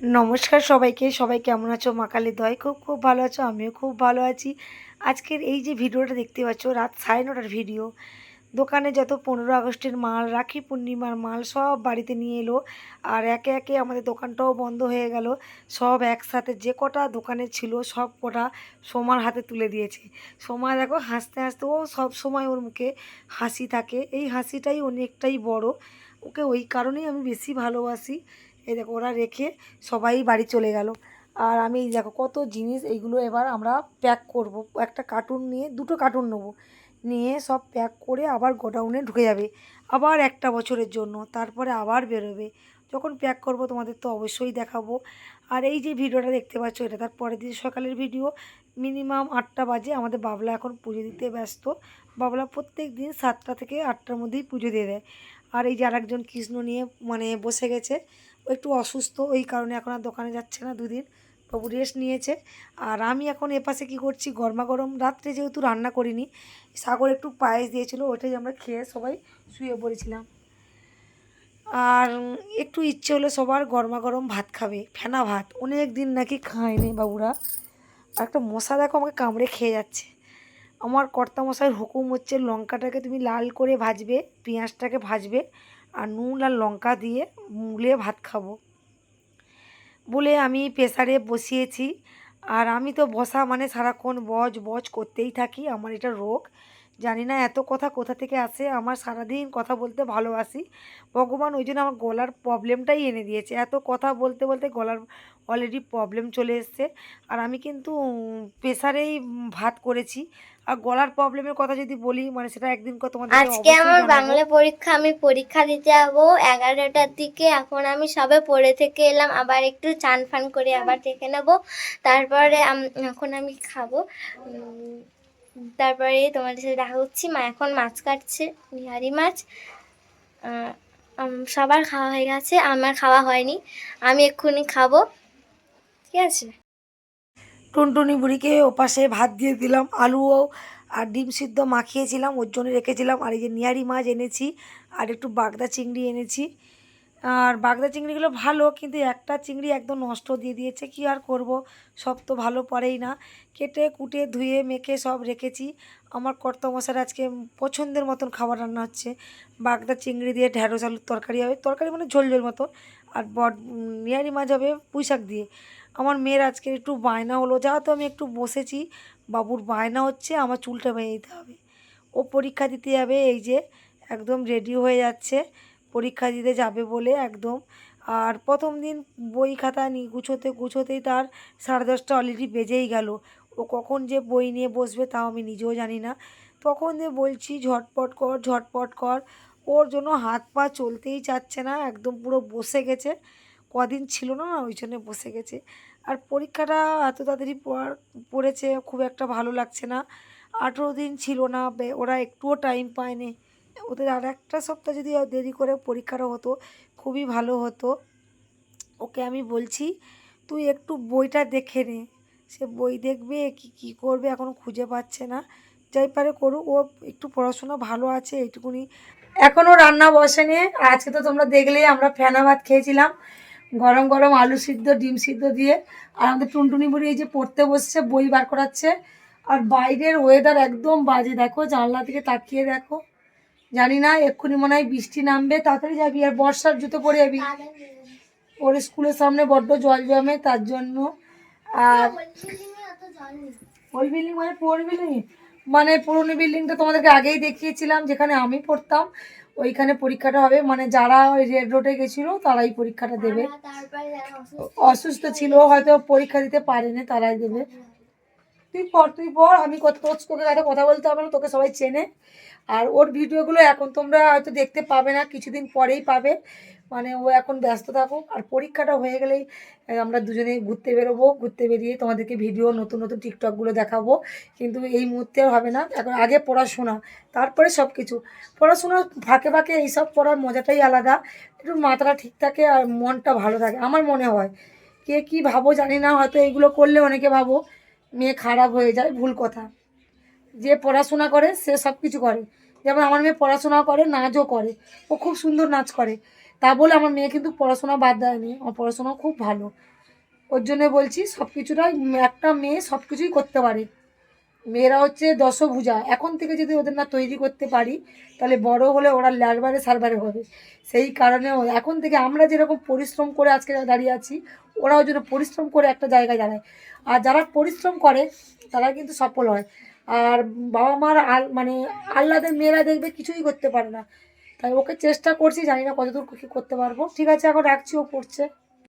নমস্কার সবাইকে। সবাই কেমন আছো? মা কালীর দয় খুব খুব ভালো আছো, আমিও খুব ভালো আছি। আজকের এই যে ভিডিওটা দেখতে পাচ্ছ, রাত সাড়ে নটার ভিডিও। দোকানে যত পনেরো আগস্টের মাল, রাখি পূর্ণিমার মাল সব বাড়িতে নিয়ে এলো আর একে একে আমাদের দোকানটাও বন্ধ হয়ে গেল। সব একসাথে যে কটা দোকানে ছিল, সব কটা সোমার হাতে তুলে দিয়েছে। সোমা দেখো হাসতে হাসতে, ও সব সময় ওর মুখে হাসি থাকে। এই হাসিটাই অনেকটাই বড়। ওকে ওই কারণেই আমি বেশি ভালোবাসি। এই দেখো, ওরা রেখে সবাই বাড়ি চলে গেল। আর আমি এই দেখো, কত জিনিস এইগুলো এবার আমরা প্যাক করব। একটা কার্টুন নিয়ে, দুটো কার্টুন নেব। নিয়ে সব প্যাক করে আবার গোডাউনে ঢুকে যাবে, আবার একটা বছরের জন্য। তারপরে আবার বেরোবে। যখন প্যাক করব, তোমাদের তো অবশ্যই দেখাবো। আর এই যে ভিডিওটা দেখতে পাচ্ছ, এটা তার পরের দিন সকালের ভিডিও। মিনিমাম আটটা বাজে, আমাদের বাবলা এখন পুজো দিতে ব্যস্ত। বাবলা প্রত্যেক দিন সাতটা থেকে আটটার মধ্যেই পুজো দিয়ে দেয়। আর এই যে আরেকজন কৃষ্ণ নিয়ে মানে বসে গেছে একটু অসুস্থ, ওই কারণে এখন আর দোকানে যাচ্ছে না দুদিন। বাবু রেস্ট নিয়েছে। আর আমি এখন এপাশে কি করছি, গরমা গরম রাত্রে যেহেতু রান্না করিনি, সাগর একটু পায়েস দিয়েছিল, ওটাই আমরা খেয়ে সবাই শুয়ে পড়েছিলাম। আর একটু ইচ্ছে হলো সবার গরমা গরম ভাত খাবে, ফেনা ভাত, অনেক দিন নাকি খায়নি বাবুরা। আর একটা মশা দেখো আমাকে কামড়ে খেয়ে যাচ্ছে। আমার কর্তা মশাইয়ের হুকুম হচ্ছে, লঙ্কাটাকে তুমি লাল করে ভাজবে, পেঁয়াজটাকে ভাজবে আর নুন আর লঙ্কা দিয়ে মুলে ভাত খাব। বলে আমি প্রেসারে বসিয়েছি। আর আমি তো বসা মানে সারাক্ষণ বজ বজ করতেই থাকি, আমার এটা রোগ। জানি না এত কথা কোথা থেকে আসে। আমার সারাদিন কথা বলতে ভালোবাসি। ভগবান ওই জন্য আমার গলার প্রবলেমটাই এনে দিয়েছে। এত কথা বলতে বলতে গলার অলরেডি প্রবলেম চলে এসছে। আর আমি কিন্তু প্রেসারেই ভাত করেছি। আর গলার প্রবলেমের কথা যদি বলি মানে সেটা একদিন কত তোমাদের আজকে আমার বাংলা পরীক্ষা আমি পরীক্ষা দিতে যাব এগারোটার দিকে। এখন আমি সবে পড়ে থেকে এলাম। আবার একটু চান ফান করে আবার দেখে নেব। তারপরে এখন আমি খাব। তারপরে তোমাদের সাথে দেখা হচ্ছি, মা এখন মাছ কাটছে নিহারি মাছ। সবার খাওয়া হয়ে গেছে, আমার খাওয়া হয়নি, আমি এক্ষুনি খাব, ঠিক আছে? টুনটুনি বুড়িকে ওপাশে ভাত দিয়ে দিলাম, আলুও আর ডিম সিদ্ধ মাখিয়েছিলাম, ওর জন্য রেখেছিলাম, আর এই যে নিয়ারি মাছ এনেছি, আর একটু বাগদা চিংড়ি এনেছি। আর বাগদা চিংড়িগুলো ভালো, কিন্তু একটা চিংড়ি একদম নষ্ট দিয়ে দিয়েছে, কি আর করব? সব তো ভালো পড়েই না। কেটে, কুটে, ধুয়ে, মেখে সব রেখেছি। আমার কর্তমশার আজকে পছন্দের মতন খাবার রান্না হচ্ছে। বাগদা চিংড়ি দিয়ে ঢ্যাঁড়স, আলুর তরকারি হবে। তরকারি মানে ঝোল ঝোল মতো। আর বট নিয়ারি মাছ হবে পুঁই শাক দিয়ে। আমার মেয়ের আজকে একটু বায়না হলো। যা তো আমি একটু বসেছি, বাবুর বায়না হচ্ছে, আমার চুলটা বেঁধে দিতে হবে। ও পরীক্ষা দিতে যাবে, এই যে একদম রেডি হয়ে যাচ্ছে। পরীক্ষা দিতে যাবে বলে একদম। আর প্রথম দিন বই খাতা নি, গুছোতে, গুছোতেই তার সাড়ে দশটা অলরেডি বেজেই গেল। ও কখন যে বই নিয়ে বসবে তাও আমি নিজেও জানি না। তখন যে বলছি, ঝটপট কর ঝটপট কর। ওর জন্য হাত পা চলতেই চাচ্ছে না, একদম পুরো বসে গেছে। কদিন ছিল না না ওই জন্য বসে গেছে। আর পরীক্ষাটা এত তাড়াতাড়ি পড়েছে, খুব একটা ভালো লাগছে না। আঠেরো দিন ছিল না ওরা একটুও টাইম পায়নি। ওদের আর একটা সপ্তাহ যদি দেরি করে পরীক্ষাটা হতো, খুবই ভালো হতো। ওকে আমি বলছি, তুই একটু বইটা দেখে নে। সে বই দেখবে, কি, কী করবে এখন খুঁজে পাচ্ছে না। যাই পারে করুক, ও একটু পড়াশোনা ভালো আছে, এইটুকুনি। এখনও রান্না বসেনি। আজকে তো তোমরা দেখলে আমরা ফেনা ভাত খেয়েছিলাম, গরম গরম আলু সিদ্ধ, ডিম সিদ্ধ দিয়ে। আর আমাদের টুনটুনি বুড়ি এই যে পড়তে বসছে, বই বার করাচ্ছে। আর বাইরের ওয়েদার একদম বাজে। দেখো জানলা থেকে তাকিয়ে দেখো। জানি না এক্ষুনি মনে হয় বৃষ্টি নামবে তাড়াতাড়ি যাবি আর বর্ষার জুতো পরে যাবি। ওর স্কুলের সামনে বড্ড জল জমে তার জন্য। আর ওই বিল্ডিং মানে পুরনো বিল্ডিং মানে পুরনো বিল্ডিংটা তোমাদেরকে আগেই দেখিয়েছিলাম যেখানে আমি পড়তাম। ওইখানে পরীক্ষাটা হবে মানে যারা ওই রেড রোডে গেছিল তারাই পরীক্ষাটা দেবে। অসুস্থ ছিল হয়তো পরীক্ষা দিতে পারেনি তারাই দেবে। তুই পড় তুই পড়, আমি কত তোকে কাছে কথা বলতে হবে না, তোকে সবাই চেনে। আর ওর ভিডিওগুলো এখন তোমরা হয়তো দেখতে পাবে না, কিছুদিন পরেই পাবে। মানে ও এখন ব্যস্ত থাকুক, আর পরীক্ষাটা হয়ে গেলেই আমরা দুজনেই ঘুরতে বেরোবো, ঘুরতে বেরিয়ে তোমাদেরকে ভিডিও, নতুন নতুন টিকটকগুলো দেখাবো। কিন্তু এই মুহূর্তে আর হবে না, এখন আগে পড়াশোনা, তারপরে সব কিছু পড়াশোনা ফাঁকে ফাঁকে এইসব পড়ার মজাটাই আলাদা, একটু মাথাটা ঠিক থাকে আর মনটা ভালো থাকে, আমার মনে হয়। কে কী ভাবো জানি না, হয়তো এইগুলো করলে অনেকে ভাবো। মেয়ে খারাপ হয়ে যায়, ভুল কথা। যে পড়াশোনা করে, সে সব কিছু করে। যেমন আমার মেয়ে পড়াশোনাও করে, নাচও করে। ও খুব সুন্দর নাচ করে। তা বলে আমার মেয়ে কিন্তু পড়াশোনা বাদ দেয়নি আমার পড়াশোনা খুব ভালো। ওর জন্য বলছি সব কিছুটাই একটা মেয়ে সব কিছুই করতে পারে। মেয়েরা হচ্ছে দশভুজা। এখন থেকে যদি ওদের না তৈরি করতে পারি, তাহলে বড় হলে ওরা ল্যারবারে সারবারে হবে। সেই কারণে এখন থেকে আমরা যেরকম পরিশ্রম করে আজকে দাঁড়িয়ে আছি, ওরাও যেন পরিশ্রম করে একটা জায়গায় দাঁড়ায়। আর যারা পরিশ্রম করে, তারা কিন্তু সফল হয়। আর বাবা মার মানে আল্লাদের মেয়েরা দেখবে কিছুই করতে পারে না। তাই ওকে চেষ্টা করছি, জানি না কতদূর কী করতে পারব। ঠিক আছে, এখন রাখছি, ও পড়ছে।